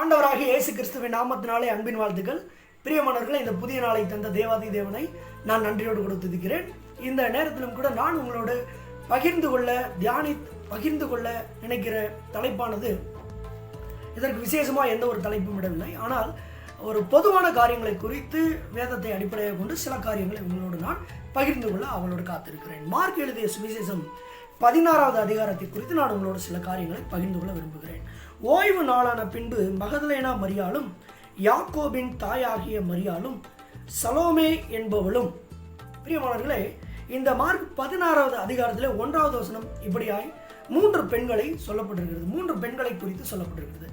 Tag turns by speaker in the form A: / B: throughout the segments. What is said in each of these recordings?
A: ஆண்டவராகிய இயேசு கிறிஸ்துவின் நாமத்தினாலே அன்பின் வாழ்த்துக்கள். பிரியமானவர்களை இந்த புதிய நாளை தந்த தேவாதி தேவனை நான் நன்றியோடு கொடுத்திருக்கிறேன் இந்த நேரத்திலும் கூட நான் உங்களோடு பகிர்ந்து கொள்ள தியானி பகிர்ந்து கொள்ள நினைக்கிற தலைப்பானது இதற்கு விசேஷமாக எந்த ஒரு தலைப்பும் விடவில்லை. ஆனால் ஒரு பொதுவான காரியங்களை குறித்து வேதத்தை அடிப்படையாக கொண்டு சில காரியங்களை உங்களோடு நான் பகிர்ந்து கொள்ள அவளோடு காத்திருக்கிறேன். மார்க் எழுதிய சுவிசேஷம் பதினாறாவது அதிகாரத்தை குறித்து நான் உங்களோட சில காரியங்களை பகிர்ந்து கொள்ள விரும்புகிறேன். ஓய்வு நாளான பின்பு மகதலேனா மரியாளும் யாக்கோபின் தாயாகிய மரியாளும் சலோமே என்பவளும். பிரியமானவர்களே இந்த மார்க் பதினாறாவது அதிகாரத்தில் ஒன்றாவது வசனம் இப்படியாய் மூன்று பெண்களை சொல்லப்பட்டிருக்கிறது. மூன்று பெண்களை குறித்து சொல்லப்பட்டிருக்கிறது.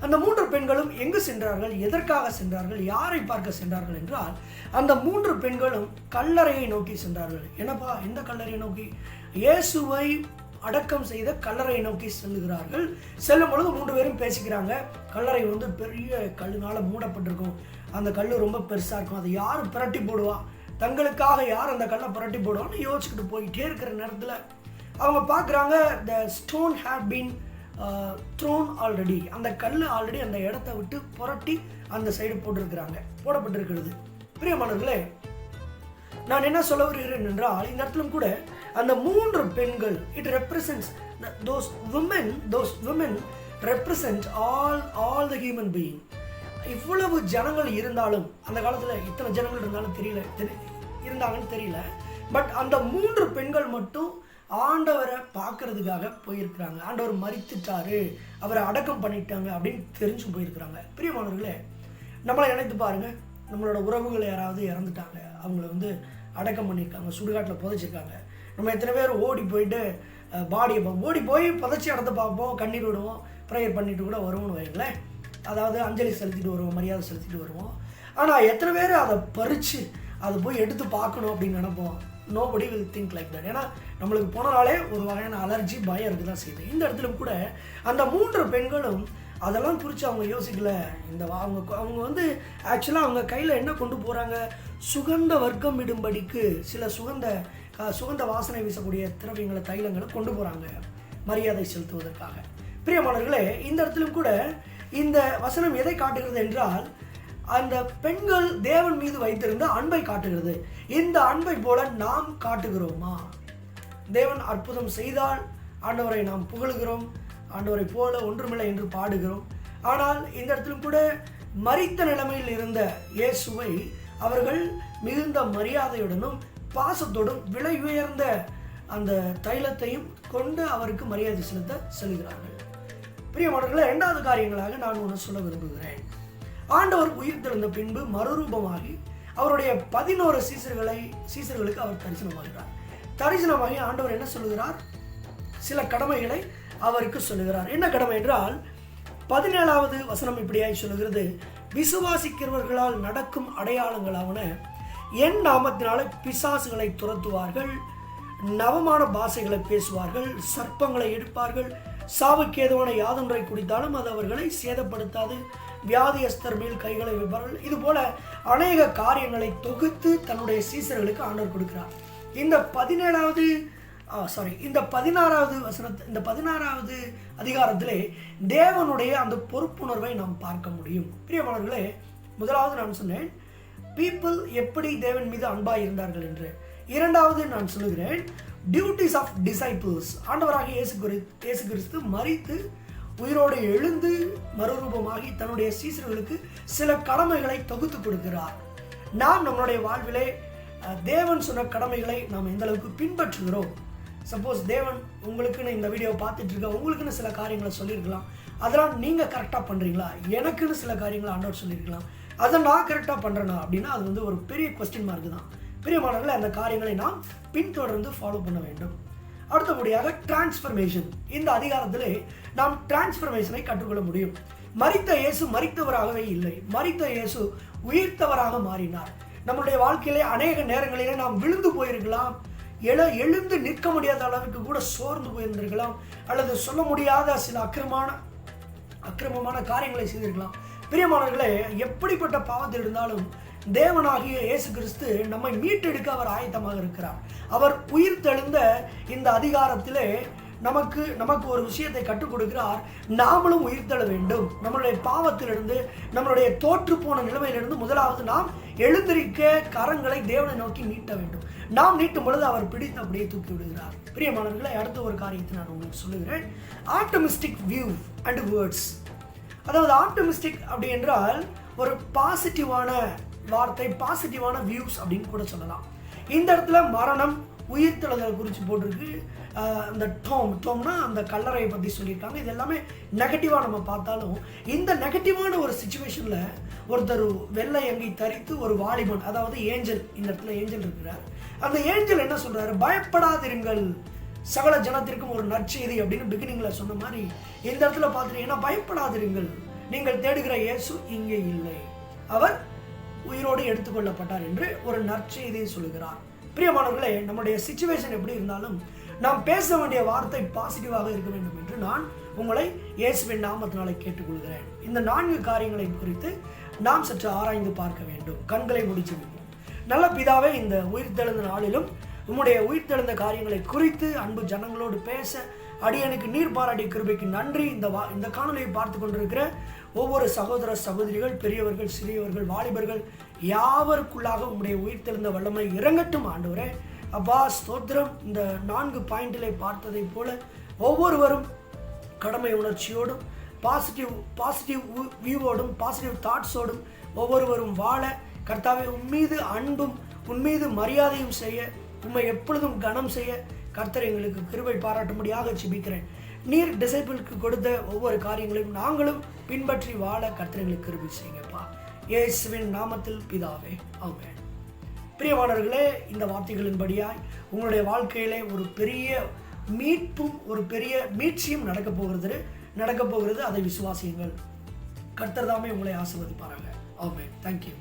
A: அந்த மூன்று பெண்களும் எங்கு சென்றார்கள்? எதற்காக சென்றார்கள்? யாரை பார்க்க சென்றார்கள் என்றால் அந்த மூன்று பெண்களும் கல்லறையை நோக்கி சென்றார்கள். என்னப்பா எந்த கல்லறையை நோக்கி? இயேசுவை அடக்கம் செய்த கல்லறை நோக்கி செல்லுகிறார்கள். செல்லும் பொழுது மூன்று பேரும் பேசிக்கிறாங்க. கல்லறை வந்து பெரிய கல்லுனால மூடப்பட்டிருக்கும். அந்த கல் ரொம்ப பெருசாக இருக்கும். அதை யார் புரட்டி போடுவா? தங்களுக்காக யார் அந்த கல்லை புரட்டி போடுவான்னு யோசிச்சுக்கிட்டு போயிட்டே இருக்கிற நேரத்தில் அவங்க பார்க்குறாங்க the stone had been thrown already அந்த கல் ஆல்ரெடி அந்த இடத்த விட்டு புரட்டி அந்த சைடு போட்டிருக்கிறாங்க. போடப்பட்டிருக்கிறது. பிரியமானவர்களே நான் என்ன சொல்ல வருகிறேன் என்றால் இந்த இடத்திலும் கூட அந்த மூன்று பெண்கள் it represents those women those women represent all all the human being இவ்வளவு ஜனங்கள் இருந்தாலும் அந்த காலத்தில் இத்தனை ஜனங்கள் இருந்தாலும் தெரியல தெரி- இருந்தாங்கன்னு தெரியல. பட் அந்த மூன்று பெண்கள் மட்டும் ஆண்டவரை பார்க்கறதுக்காக போயிருக்கிறாங்க. ஆண்டவர் மறித்துட்டாரு அவரை அடக்கம் பண்ணிட்டாங்க அப்படின்னு தெரிஞ்சு போயிருக்கிறாங்க. பிரியமானவர்களே நம்மளை இணைத்து பாருங்க. நம்மளோட உறவுகள் யாராவது இறந்துட்டாங்க அவங்கள வந்து அடக்கம் பண்ணியிருக்காங்க சுடுகாட்டில் புதைச்சிருக்காங்க. நம்ம எத்தனை பேர் ஓடி போயிட்டு பாடியை ஓடி போய் புதைச்சி இடத்த பார்ப்போம் கண்ணீர் விடுவோம் ப்ரேயர் பண்ணிட்டு கூட வருவோம்னு வைங்களேன். அதாவது அஞ்சலி செலுத்திட்டு வருவோம் மரியாதை செலுத்திட்டு வருவோம். ஆனால் எத்தனை பேர் அதை பறித்து அதை போய் எடுத்து பார்க்கணும் அப்படின்னு நினைப்போம்? Nobody will think like that ஏன்னா நம்மளுக்கு போனாலே ஒரு வகையான அலர்ஜி பயம் இருக்கு தான் செய்யுது. இந்த இடத்துல கூட அந்த மூன்று பெண்களும் அதெல்லாம் குறித்து அவங்க யோசிக்கல. இந்த வா- அவங்க அவங்க வந்து ஆக்சுவலாக அவங்க கையில் என்ன கொண்டு போகிறாங்க சுகந்த வர்க்கம் இடும்படிக்கு சில சுகந்த சுகந்த வாசனை வீசக்கூடிய திரவியங்களை தைலங்களை கொண்டு போகிறாங்க மரியாதை செலுத்துவதற்காக. பிரியமானவர்களே இந்த இடத்திலும் கூட இந்த வசனம் எதை காட்டுகிறது என்றால் அந்த பெண்கள் தேவன் மீது வைத்திருந்த அன்பை காட்டுகிறது. இந்த அன்பை போல நாம் காட்டுகிறோமா? தேவன் அற்புதம் செய்தால் ஆண்டவரை நாம் புகழுகிறோம் ஆண்டவரை போல ஒன்றுமில்லை என்று பாடுகிறோம். ஆனால் இந்த இடத்திலும் கூட மறித்த நிலைமையில் இருந்த இயேசுவை அவர்கள் மிகுந்த மரியாதையுடனும் பாசத்தோடும் விலை உயர்ந்த அந்த தைலத்தையும் கொண்டு அவருக்கு மரியாதை செலுத்த செல்கிறார்கள். பிரியமானவர்களே இரண்டாவது காரியங்களாக நான் ஒன்று சொல்ல விரும்புகிறேன். ஆண்டவர் உயிர் திறந்த பின்பு மறுரூபமாகி அவருடைய பதினோரு சீசர்களை சீசர்களுக்கு அவர் தரிசனமாகிறார். தரிசனமாகி ஆண்டவர் என்ன சொல்லுகிறார்? சில கடமைகளை அவருக்கு சொல்லுகிறார். என்ன கடமை என்றால் பதினேழாவது வசனம் இப்படியாய் சொல்லுகிறது. விசுவாசிக்கிறவர்களால் நடக்கும் அடையாளங்களாவன என் நாமத்தினால பிசாசுகளை துரத்துவார்கள். நவமான பாஷைகளை பேசுவார்கள். சர்ப்பங்களை எடுப்பார்கள். சாவுக்கேதுவான யாதொன்றை குடித்தாலும் அது அவர்களை சேதப்படுத்தாது. வியாதியஸ்தர் மேல் கைகளை வைப்பார்கள். இது போல அநேக காரியங்களை தொகுத்து தன்னுடைய சீசர்களுக்கு ஆண்டர் கொடுக்கிறார். இந்த பதினேழாவது சாரி இந்த பதினாறாவது வசனத்து இந்த பதினாறாவது அதிகாரத்திலே தேவனுடைய அந்த பொறுப்புணர்வை நாம் பார்க்க முடியும். பிரியமானவர்களே முதலாவது நான் சொன்னேன் பீப்புள் எப்படி தேவன் மீது அன்பாக இருந்தார்கள் என்று. இரண்டாவது நான் சொல்லுகிறேன் டியூட்டிஸ் ஆஃப் டிசைபிள்ஸ் ஆண்டவராக இயேசு குறி இயேசு கிறிஸ்து மறித்து உயிரோடு எழுந்து மறுரூபமாகி தன்னுடைய சீசர்களுக்கு சில கடமைகளை தொகுத்து கொடுக்கிறார். நாம் நம்மளுடைய வாழ்விலே தேவன் சொன்ன கடமைகளை நாம் எந்த அளவுக்கு பின்பற்றுகிறோம்? சப்போஸ் தேவன் உங்களுக்குன்னு இந்த வீடியோ பார்த்துட்டு இருக்க உங்களுக்குன்னு சில காரியங்களை சொல்லியிருக்கலாம். அதெல்லாம் நீங்கள் கரெக்டாக பண்ணுறீங்களா எனக்குன்னு சில காரியங்களை ஆண்டவர் சொல்லியிருக்கலாம். அதை நான் கரெக்டாக பண்ணுறேனா அப்படின்னா அது வந்து ஒரு பெரிய கொஸ்டின் மார்க் தான். பெரிய பிரியமானவர்களே அந்த காரியங்களை நாம் பின்தொடர்ந்து ஃபாலோ பண்ண வேண்டும். அடுத்தபடியாக டிரான்ஸ்ஃபர்மேஷன் இந்த அதிகாரத்திலே நாம் டிரான்ஸ்ஃபர்மேஷனை கற்றுக்கொள்ள முடியும். மறித்த இயேசு மறித்தவராகவே இல்லை. மறித்த இயேசு உயிர்த்தவராக மாறினார். நம்முடைய வாழ்க்கையிலே அநேக நேரங்களிலே நாம் விழுந்து போயிருக்கலாம். எழ எழுந்து நிற்க முடியாத அளவுக்கு கூட சோர்ந்து போயிருந்திருக்கலாம். அல்லது சொல்ல முடியாத சில அக்கிரமான அக்கிரமமான காரியங்களை செய்திருக்கலாம். பிரியமானவர்களே எப்படிப்பட்ட பாவத்தில் இருந்தாலும் தேவனாகிய இயேசு கிறிஸ்து நம்மை மீட்டெடுக்க அவர் ஆயத்தமாக இருக்கிறார். அவர் உயிர் தெழுந்த இந்த அதிகாரத்திலே நமக்கு நமக்கு ஒரு விஷயத்தை கற்றுக் கொடுக்கிறார். நாமளும் உயிர்த்தெழ வேண்டும். நம்மளுடைய பாவத்திலிருந்து நம்மளுடைய தோற்று போன நிலைமையிலிருந்து முதலாவது நாம் எழுந்திருக்க கரங்களை தேவனை நோக்கி நீட்ட வேண்டும். நாம் நீட்டும் பொழுது அவர் பிடித்து அப்படியே தூக்கி விடுகிறார். பிரியமானவர்களை அடுத்த ஒரு காரியத்தை நான் உங்களுக்கு சொல்லுகிறேன். ஆட்டோமிஸ்டிக் வியூ அண்ட் வேர்ட்ஸ் அதாவது ஆப்டமிஸ்டிக் அப்படி என்றால் ஒரு பாசிட்டிவான வார்த்தை பாசிட்டிவான வியூஸ் அப்படின்னு கூட சொல்லலாம். இந்த இடத்துல மரணம் உயிர்த்தெழுதல் குறித்து போட்டிருக்கு. அந்த டோம் டோம்னா அந்த கல்லறையை பற்றி சொல்லியிருக்காங்க. இது எல்லாமே நெகட்டிவாக நம்ம பார்த்தாலும் இந்த நெகட்டிவான ஒரு சுச்சுவேஷனில் ஒருத்தர் வெள்ளை அங்கி தரித்து ஒரு வாலிபன் அதாவது ஏஞ்சல் இந்த இடத்துல ஏஞ்சல் இருக்கிறார். அந்த ஏஞ்சல் என்ன சொல்கிறாரு பயப்படாதிருங்கள். சகல ஜனத்திற்கும் ஒரு நற்செய்தி அப்படின்னு பிகினிங்கில் சொன்ன மாதிரி இந்த இடத்துல பார்த்துட்டீங்கன்னா பயப்படாதிருங்கள். நீங்கள் தேடுகிற இயேசு இங்கே இல்லை. அவர் உயிரோடு எடுத்துக்கொள்ளப்பட்டார் என்று ஒரு நற்செய்தியை சொல்லுகிறார். பிரியமானவர்களே நம்முடைய சுச்சுவேஷன் எப்படி இருந்தாலும் நாம் பேச வேண்டிய வார்த்தை பாசிட்டிவாக இருக்க வேண்டும் என்று நான் உங்களை இயேசுவின் நாமத்தினாலே கேட்டுக்கொள்கிறேன். இந்த நான்கு காரியங்களை குறித்து நாம் சற்று ஆராய்ந்து பார்க்க வேண்டும். கண்களை முடிச்சு நல்ல பிதாவே இந்த உயிர்த்தெழுந்த நாளிலும் உம்முடைய உயிர்த்தெழுந்த காரியங்களை குறித்து அன்பு ஜனங்களோடு பேச அடியனுக்கு நீர் பாராட்டிய கிருபைக்கு நன்றி. இந்த வா இந்த காணொலியை பார்த்து கொண்டிருக்கிற ஒவ்வொரு சகோதர சகோதரிகள் பெரியவர்கள் சிறியவர்கள் வாலிபர்கள் யாவருக்குள்ளாக உம்முடைய உயிர்த்தெழுந்த வல்லமை இறங்கட்டும் ஆண்டவரே. அப்பா ஸ்தோத்திரம். இந்த நான்கு பாயிண்டிலே பார்த்ததைப் போல ஒவ்வொருவரும் கடமை உணர்ச்சியோடும் பாசிட்டிவ் பாசிட்டிவ் வியூவோடும் பாசிட்டிவ் தாட்ஸோடும் ஒவ்வொருவரும் வாழ கர்த்தாவே உம்மீது அன்பும் உன்மீது மரியாதையும் செய்ய உம்மை எப்பொழுதும் கனம் செய்ய கர்த்தர் எங்களுக்கு கிருவை பாராட்டும்படியாக சிபிக்கிறேன் நீர் டிசைபிளுக்கு கொடுத்த ஒவ்வொரு காரியங்களையும் நாங்களும் பின்பற்றி வாழ கர்த்தர் எங்களுக்கு கிருபை செய்யுங்கப்பா. இயேசுவின் நாமத்தில் பிதாவே ஆமே பிரியமானவர்களே இந்த வார்த்தைகளின்படியாய் உங்களுடைய வாழ்க்கையிலே ஒரு பெரிய மீட்பும் ஒரு பெரிய மீட்சியும் நடக்க போகிறது. நடக்க போகிறது அதை விசுவாசியுங்கள். கர்த்தர் தாமே உங்களை ஆசிர்வதிப்பாராங்க ஆமே தேங்க்யூ